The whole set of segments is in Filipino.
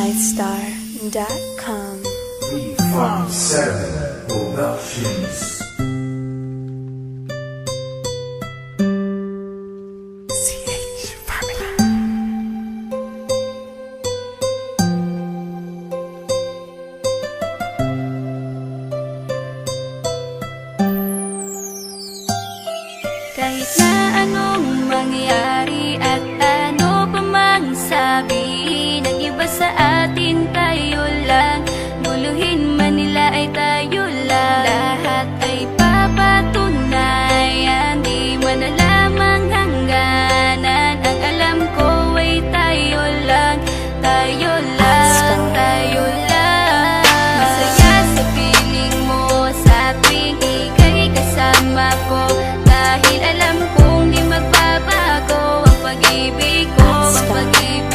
iStar.com. We from Seven Productions. Pag-ibig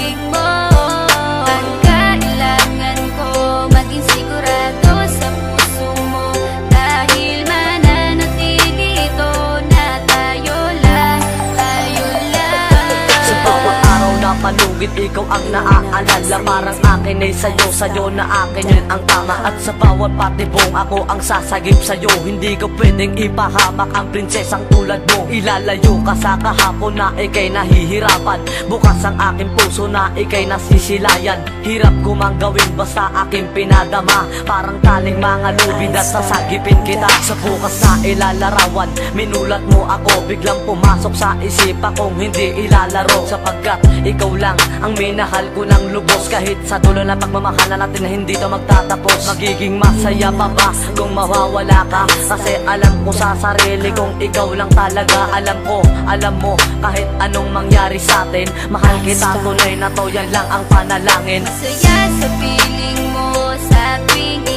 ikaw ang naaalala. Parang akin ay sa'yo, sa'yo na akin yun ang tama. At sa bawat patibong ako ang sasagip sa'yo. Hindi ko pwedeng ipahamak ang prinsesang tulad mo. Ilalayo ka sa kahapon na ikay nahihirapan. Bukas ang aking puso na ikay nasisilayan. Hirap ko mang gawin basta aking pinadama. Parang taling mga lubid at sasagipin kita. Sa bukas na ilalarawan Minulat mo ako. Biglang pumasok sa isipa kong hindi ilalaro. Sapagkat ikaw lang ang minahal ko ng lubos Kahit sa dulo na pagmamahalan natin na hindi to magtatapos. Magiging masaya pa ba kung mawawala ka? Kasi alam ko sa sarili kong ikaw lang talaga. Alam ko, alam mo kahit anong mangyari sa atin Mahal kita. Tunay na to yan lang ang panalangin. Masaya sa piling mo sa tuwing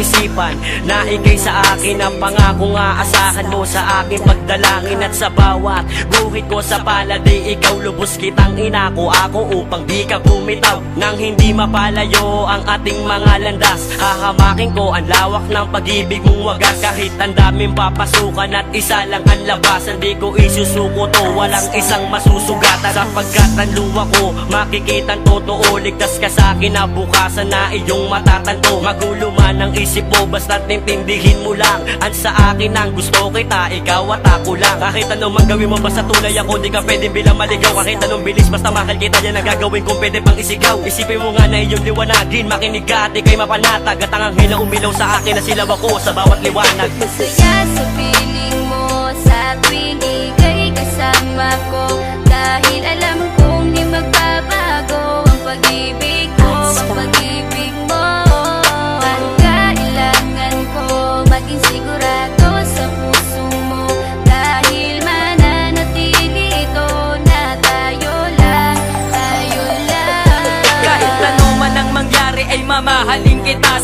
isipan Na ikay sa akin ang pangako nga Asahan mo sa akin pagdalangin At sa bawat guhit ko sa palad Ay ikaw lubos kitang inako Ako upang di ka bumitaw Nang hindi mapalayo ang ating mga landas. Hahamakin ko ang lawak ng pag-ibig mong wagas. Kahit ang daming papasukan at isa lang ang labasan Di ko isusuko to. Walang isang masusugatan. Sapagkat ang luwa ko makikitang totoo. Ligtas ka sa akin na bukasan na iyong matatanto. Magulo man ang isip mo basta't intindihin mo lang. Ang sa akin ang gusto kita, ikaw at ako lang. Kahit anong mang gawin mo basta tunay ako Di ka pwedeng bilang maligaw. Kahit anong bilis basta mahal kita yan ang gagawin kung pwede pang isigaw. Isipin mo nga na iyong liwanagin Makinig ka at ikay mapanatag. At ang anghel na umilaw sa akin na silaw ako sa bawat liwanag. Masaya sa piling mo sa tuwing ika'y kasama ko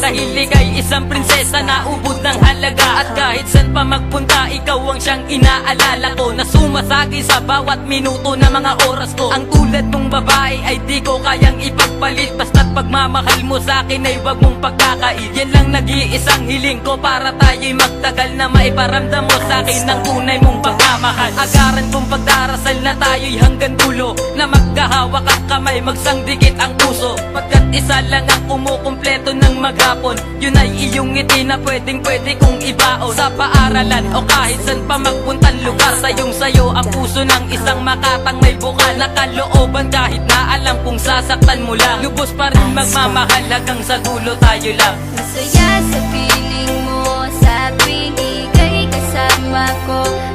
Dahil ika'y isang prinsesa na ubod ng halaga. At kahit saan pa magpunta ikaw ang siyang inaalala ko. Na sumasagi sa bawat minuto na mga oras ko. Ang tulad mong babae ay di ko kayang ipagpalit. Basta't pagmamahal mo sa akin ay wag mong pagkakait. Yan lang nag-iisang hiling ko para tayo'y magtagal Na maiparamdam mo sa akin ng tunay mong pagmamahal. Agaran kong pagdarasal na tayo'y hanggang dulo. Na magkahawak ang kamay magsangdikit ang puso. Pagkat isa lang ang kumukumpleto ng maghapon. Yun ay iyong ngiti na pwedeng pwede kong ibaon. Sa paaralan o kahit saan pa magpuntang lugar Sayong sayo. Ang puso ng isang makatang may bukal na kalooban. Kahit na alam kung sasaktan mo lang. Lubos pa rin magmamahal hanggang sa dulo tayo lang. Masaya sa piling mo sa ika'y kasama ko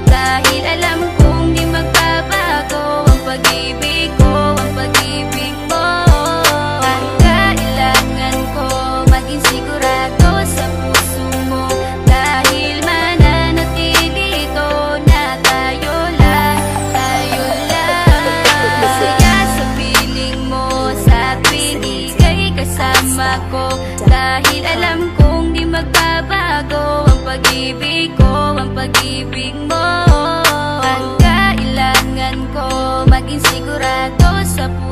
Dahil alam kong di magbabago Ang pag-ibig ko, ang pag-ibig mo. Ang kailangan ko Maging sigurado sa puso